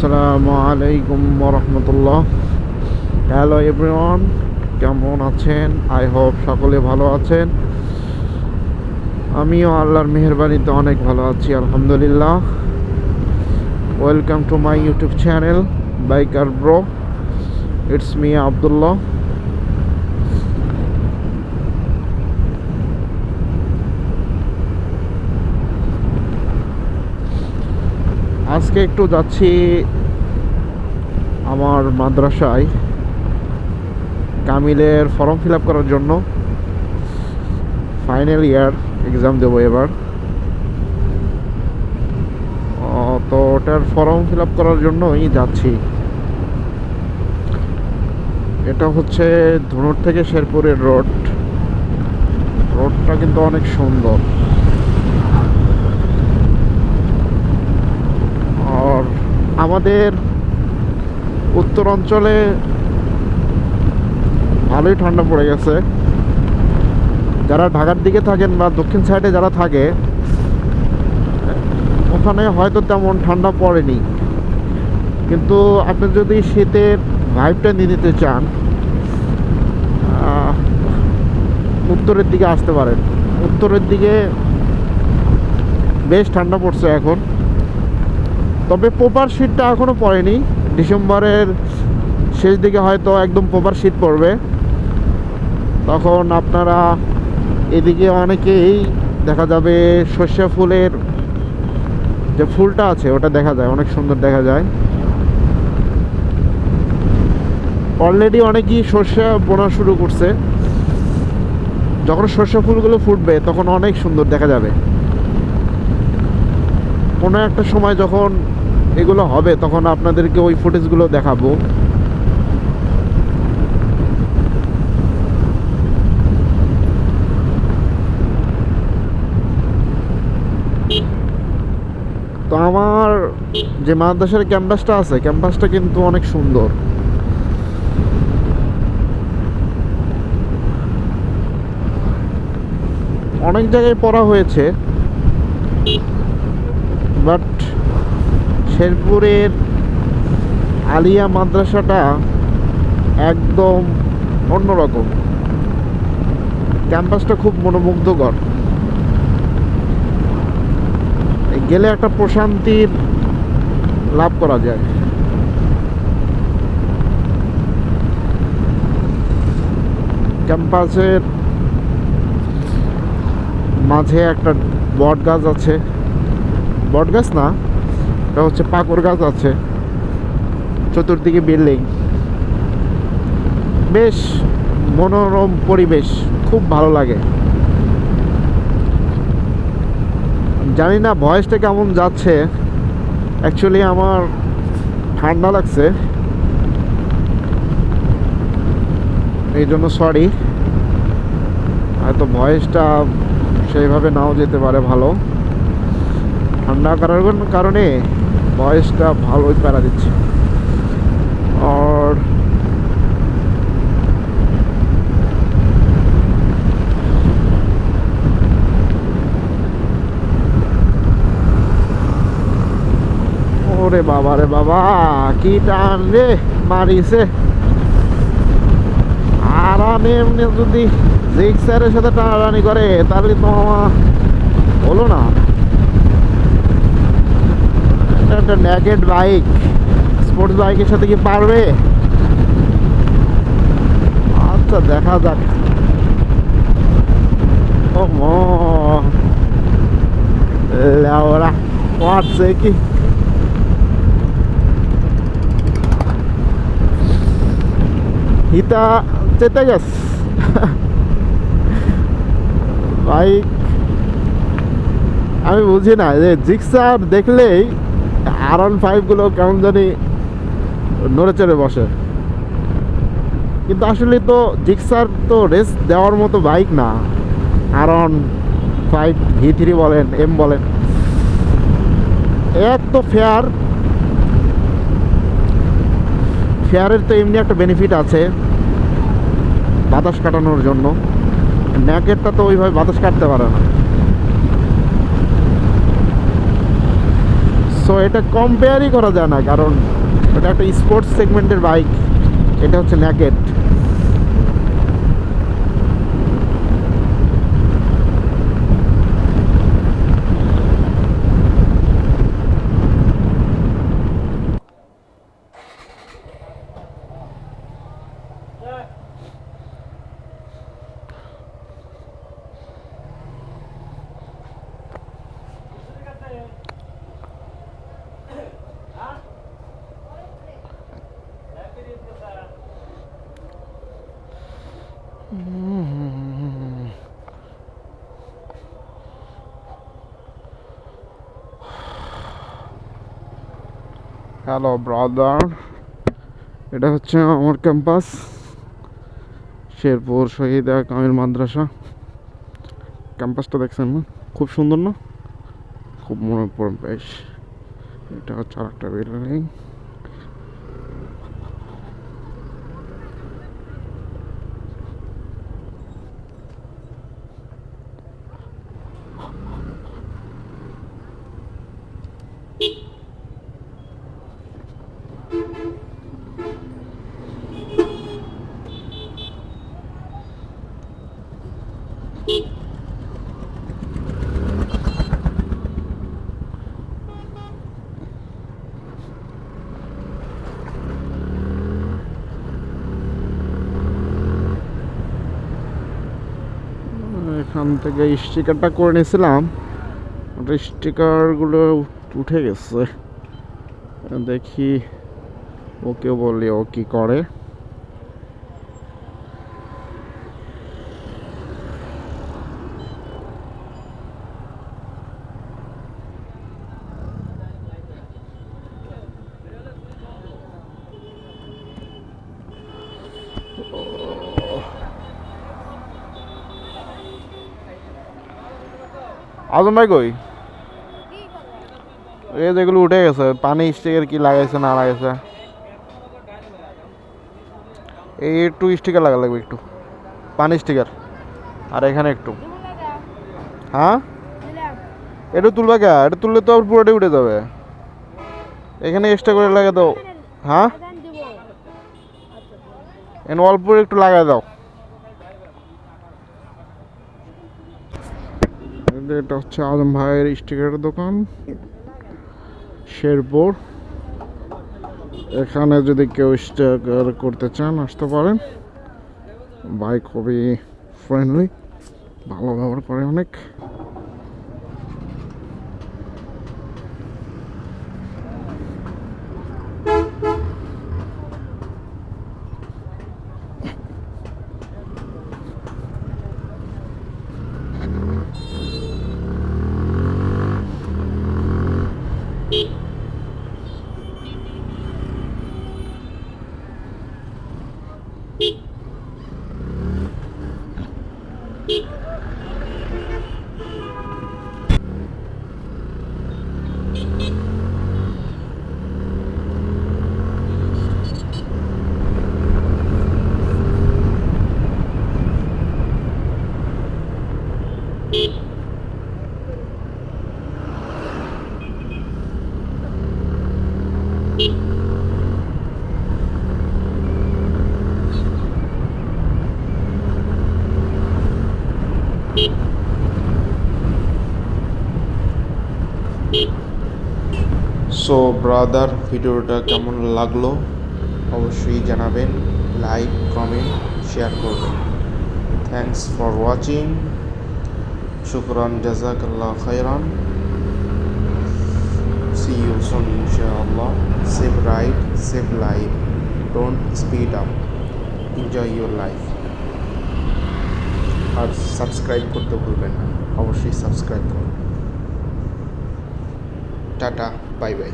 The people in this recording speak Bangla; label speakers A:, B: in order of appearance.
A: আসসালামু আলাইকুম রহমতুল্লাহ হ্যালো এভরিওয়ান কেমন আছেন? আই হোপ সকলে ভালো আছেন। আমিও আল্লাহর মেহরবানিতে অনেক ভালো আছি, আলহামদুলিল্লাহ। Welcome to my YouTube channel biker bro it's me Abdullah আজকে একটু যাচ্ছি আমার মাদ্রাসায় কামিলের ফর্ম ফিল আপ করার জন্য। ফাইনাল ইয়ার এক্সাম দেবো এবার। তো ওটার ফর্ম ফিল আপ করার জন্যই যাচ্ছি। এটা হচ্ছে ধনুর থেকে শেরপুরের রোড। রোডটা কিন্তু অনেক সুন্দর আর আমাদের উত্তর অঞ্চলে ভালোই ঠান্ডা পড়ে গেছে। যারা ঢাকার দিকে থাকেন বা দক্ষিণ সাইডে যারা থাকে, ওখানে হয়তো তেমন ঠান্ডা পড়েনি। কিন্তু আপনি যদি শীতের ভাইবটা নিয়ে নিতে চান উত্তরের দিকে আসতে পারেন। উত্তরের দিকে বেশ ঠান্ডা পড়ছে এখন। তবে প্রপার শীতটা এখনও পড়েনি। ডিসেম্বরের শেষ দিকে হয়তো একদম প্রপার শীত পড়বে। তখন আপনারা এদিকে অনেকেই দেখা যাবে সর্ষে ফুলের যে ফুলটা আছে, ওটা দেখা যায়, অনেক সুন্দর দেখা যায়। অলরেডি অনেকেই সর্ষে বোনা শুরু করছে। যখন সর্ষে ফুলগুলো ফুটবে, তখন অনেক সুন্দর দেখা যাবে। কোনো একটা সময় যখন এগুলো হবে, তখন আপনাদেরকে ওই ফুটেজগুলো দেখাবো। তো আমার যে মাদ্রাসার ক্যাম্পাসটা আছে, ক্যাম্পাসটা কিন্তু অনেক সুন্দর। অনেক জায়গায় পড়া হয়েছে, বাট শেরপুরের আলিয়া মাদ্রাসাটা একদম অন্যরকম। ক্যাম্পাসটা খুব মনোমুগ্ধকর। গেলে একটা প্রশান্তির লাভ করা যায়। ক্যাম্পাসের মাঝে একটা বট গাছ আছে। বট গাছ না এটা হচ্ছে পাকর গাছ আছে। চতুর্দিকে বিল্ডিং বেশ মনোরম পরিবেশ, খুব ভালো লাগে। জানি না ভয়েসটা কেমন যাচ্ছে। অ্যাকচুয়ালি আমার ঠান্ডা লাগছে। এই জন্য সরি হয়তো ভয়েসটা সেইভাবে নাও যেতে পারে ভালো। ঠান্ডা করার কারণে ভয়েসটা ভালোই প্যারা দিচ্ছে। আর ওরে বাবা রে বাবা, কি টান রে মারিছে আর আমি এমনি যদি জিক্সারের সাথে টানাটানি করে, তাহলে তো হলো না। এটা একটা ন্যাকেড বাইক স্পোর্টস বাইকের সাথে কি পারবে? আচ্ছা দেখা যাক। ও মো, লেওরা পারছে হিতা চেতে গেছ বাইক আমি বুঝি না, যে জিক্সার দেখলেই আর ওয়ান ফাইভগুলো কেমন জানি নড়ে চড়ে বসে। কিন্তু আসলে তো জিক্সার তো রেস দেওয়ার মতো বাইক না। আর ওয়ান ফাইভ ভি থ্রি বলেন এম বলেন। এক তো ফেয়ার ফেয়ারের তো এমনি একটা বেনিফিট আছে বাতাস কাটানোর জন্য। ন্যাকেরটা তো ওইভাবে বাতাস কাটতে পারে না। সো এটা কম্পেয়ারই করা যায় না, কারণ এটা একটা স্পোর্টস সেগমেন্টের বাইক এটা হচ্ছে ন্যাকেট হ্যালো ব্রাদার এটা হচ্ছে আমার ক্যাম্পাস শেরপুর, শহীদ, কামিল মাদ্রাসা। ক্যাম্পাসটা দেখছেন না? খুব সুন্দর না? খুব মনে পড়ে বেশ। এটা হচ্ছে আর একটা বিল্ডিং এখান থেকে স্টিকারটা করে নিয়েছিলাম। ওটা স্টিকারগুলো উঠে গেছে। দেখি ওকে বলি ও কী করে। আজম ভাই কই? এই যেগুলো উঠে গেছে পানি স্টিকার কি লাগাইছে না লাগাইছে? এই একটু স্টিকার লাগা লাগবে একটু। পানি স্টিকার আর এখানে একটু। হ্যাঁ? এটা তুলবা কে? এটা তুললে তো পুরোটাই উঠে যাবে। এখানে এক্সট্রা করে লাগিয়ে দাও। হ্যাঁ? এখানে অল্প একটু লাগাই দাও। এটা হচ্ছে আজম ভাইয়ের স্টিকারের দোকান। শেরপুর। এখানে যদি কেউ স্টিকার করতে চান, আসতে পারেন। বাইক খুবই ফ্রেন্ডলি ভালো ব্যবহার করে অনেক। Eat.
B: সো ব্রাদার ভিডিওটা কেমন লাগল? অবশ্যই জানাবেন লাইক কমেন্ট শেয়ার করবেন। থ্যাংকস ফর ওয়াচিং শুক্রান জাজাকাল্লাহ খাইরান সি ইউ সুন ইনশাআল্লাহ save right save life don't speed up enjoy your life R subscribe করতে ভুলবেন না। অবশ্যই সাবস্ক্রাইব করুন টাটা বাই বাই